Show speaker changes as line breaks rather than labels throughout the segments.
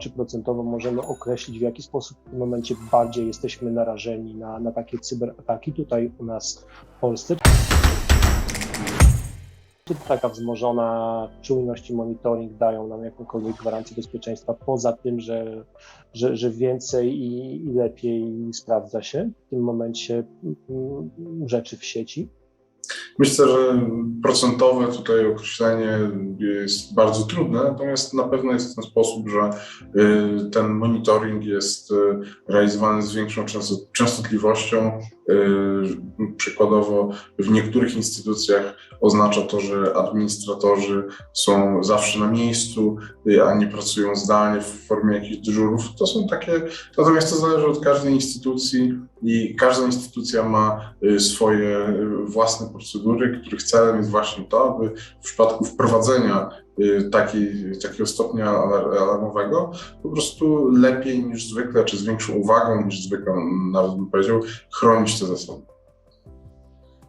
czy procentowo możemy określić, w jaki sposób w tym momencie bardziej jesteśmy narażeni na, na takie cyberataki tutaj u nas w Polsce? Taka wzmożona czujność i monitoring dają nam jakąkolwiek gwarancję bezpieczeństwa, poza tym, że, że, że więcej i, i lepiej sprawdza się w tym momencie rzeczy w sieci?
Myślę, że procentowe tutaj określenie jest bardzo trudne, natomiast na pewno jest w ten sposób, że y, ten monitoring jest y, realizowany z większą często- częstotliwością. Y, Przykładowo w niektórych instytucjach oznacza to, że administratorzy są zawsze na miejscu, y, a nie pracują zdalnie w formie jakichś dyżurów. To są takie, natomiast to zależy od każdej instytucji i każda instytucja ma y, swoje własne procedury, których celem jest właśnie to, aby w przypadku wprowadzenia y, takiej, takiego stopnia alar- alarmowego po prostu lepiej niż zwykle, czy z większą uwagą niż zwykle, nawet bym powiedział, chronić te zasoby.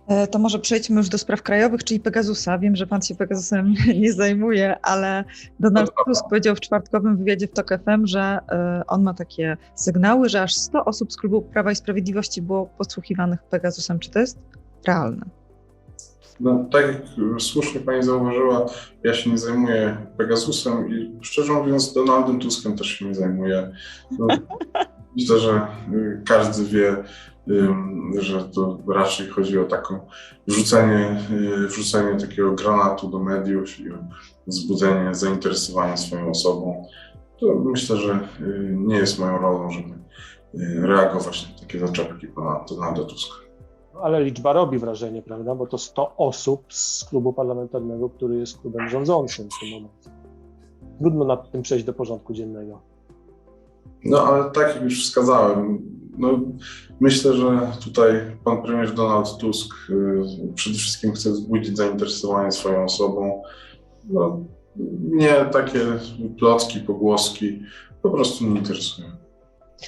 E, To może przejdźmy już do spraw krajowych, czyli Pegasusa. Wiem, że pan się Pegasusem nie zajmuje, ale Donald
prawda.
Tusk powiedział w czwartkowym wywiadzie w TOK FM, że e, on ma takie sygnały, że aż 100 osób z klubu Prawa i Sprawiedliwości było podsłuchiwanych Pegasusem. Czy to jest realne?
No, tak jak słusznie pani zauważyła, ja się nie zajmuję Pegasusem i szczerze mówiąc Donaldem Tuskiem też się nie zajmuję. No, myślę, że y, każdy wie, że to raczej chodzi o taką wrzucenie, y, wrzucenie takiego granatu do mediów i wzbudzenie zainteresowania swoją osobą. To myślę, że y, nie jest moją rolą, żeby reagować na takie zaczepki pana Donalda Tuska.
Ale liczba robi wrażenie, prawda? Bo to 100 osób z klubu parlamentarnego, który jest klubem rządzącym w tym momencie. Trudno nad tym przejść do porządku dziennego.
No ale tak jak już wskazałem, no, myślę, że tutaj pan premier Donald Tusk y, przede wszystkim chce wzbudzić zainteresowanie swoją osobą. No, mnie takie plotki, pogłoski po prostu nie interesują.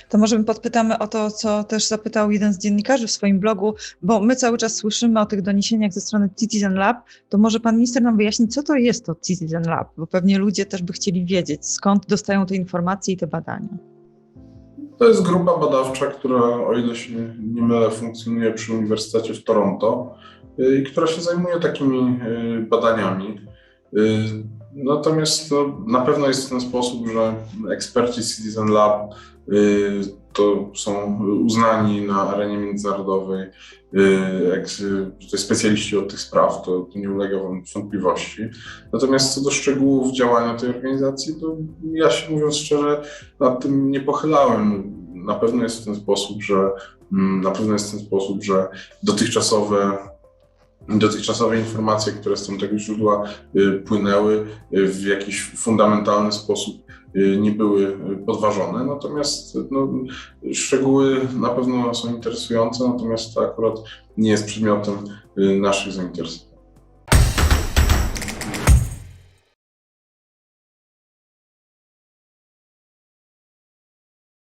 To może my podpytamy o to, co też zapytał jeden z dziennikarzy w swoim blogu, bo my cały czas słyszymy o tych doniesieniach ze strony Citizen Lab. To może pan minister nam wyjaśni, co to jest to Citizen Lab, bo pewnie ludzie też by chcieli wiedzieć, skąd dostają te informacje i te badania.
To jest grupa badawcza, która, o ile się nie mylę, funkcjonuje przy Uniwersytecie w Toronto y, i która się zajmuje takimi y, badaniami. Y, Natomiast no, na pewno jest w ten sposób, że eksperci Citizen Lab to są uznani na arenie międzynarodowej y, y, tutaj specjaliści od tych spraw, to, to nie ulega wątpliwości. Natomiast co do szczegółów działania tej organizacji, to ja się mówiąc szczerze nad tym nie pochylałem. Na pewno jest w ten sposób, że mm, na pewno jest w ten sposób, że dotychczasowe dotychczasowe informacje, które z tamtego źródła y, płynęły y, w jakiś fundamentalny sposób y, nie były podważone. Natomiast no, szczegóły na pewno są interesujące, natomiast to akurat nie jest przedmiotem naszych zainteresowań.